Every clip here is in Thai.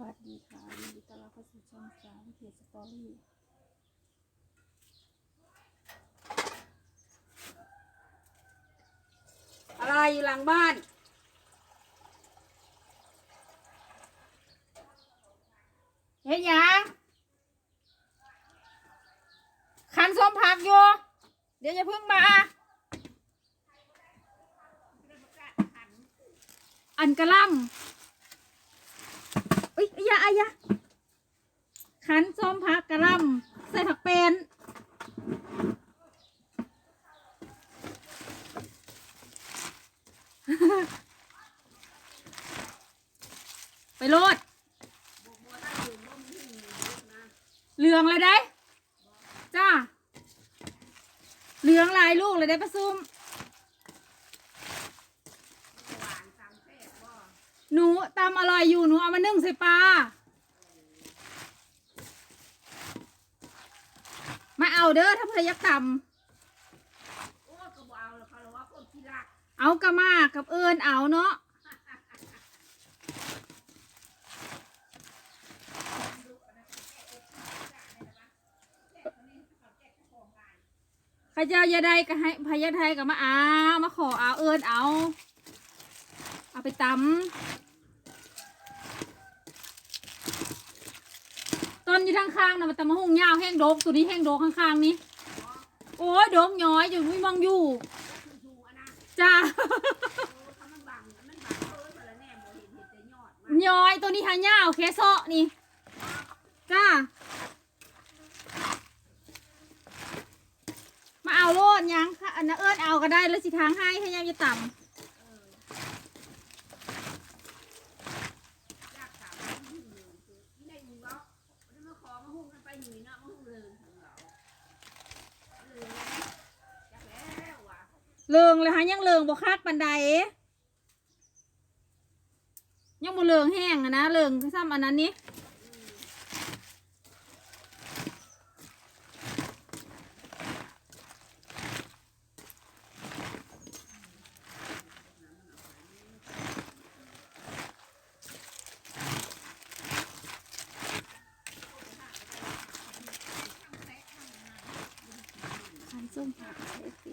วัสดีค่ะยินดีต้อนรับเข้าสู่ช่องสามเพจสตอรี่อะไรอยู่หลังบ้านเฮ็ดหยังคันส้มผักอยู่ เดี๋ยวจะพึ่งมา อันกระลำ อ้ยอายะอายะขันส้มผักกระลำใส่ผักเป็นไปโลดเหลืองเลยได้ จ้า เหลืองลายลูกเลยได้ประซุม หนู ตำอร่อยอยู่หนูเอามานึ่งใส่ปลามาเอาเด้อถ้าพยักตโอ้ก็บ่เอาแล้วเขาเลยว่าคนที่รักำเอากระมากับเอิญเอาเนาะข้าเจ้ายาได้ก็ให้พญาไทยก็มาเอามาขอเอาเอิญเอา เอาไปตำต้น อยู่ทางข้างนะมันตำมะฮุ่งยาวแห้งโดกตัวนี้แห้งโดกข้างๆนี้ โอ้ยโดกย้อยอยู่ไม่มองอยู่จ้าโอ้ถ้ามันบังมันบังเอ้ยมาแล้วแน่บ่เห็นเห็นแต่ยอยตัวนี้หายาวแค่เซาะนี่จ้ามาเอาโลดยังค่ะอันนั้นเอิญเอาก็ได้แล้วสิทางให้ให้ยามจะต่ยากถามมันหุ่นเลยคือที่ได้ยินว่ามันมาขอมาหุ่นกันไปอยู่นี่เนาะมาหุ่นเลยของเราเลยจักแล้วว่ะำ เลิงเลยฮะยังเลิงบ่คักปันใดยังบ่เลิงแห้งอะนะเลิงซ้ำอันนั้นนี่ขันส้มผักใช้ฟรี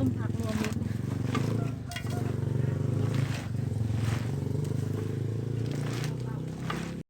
ส้มผักรวม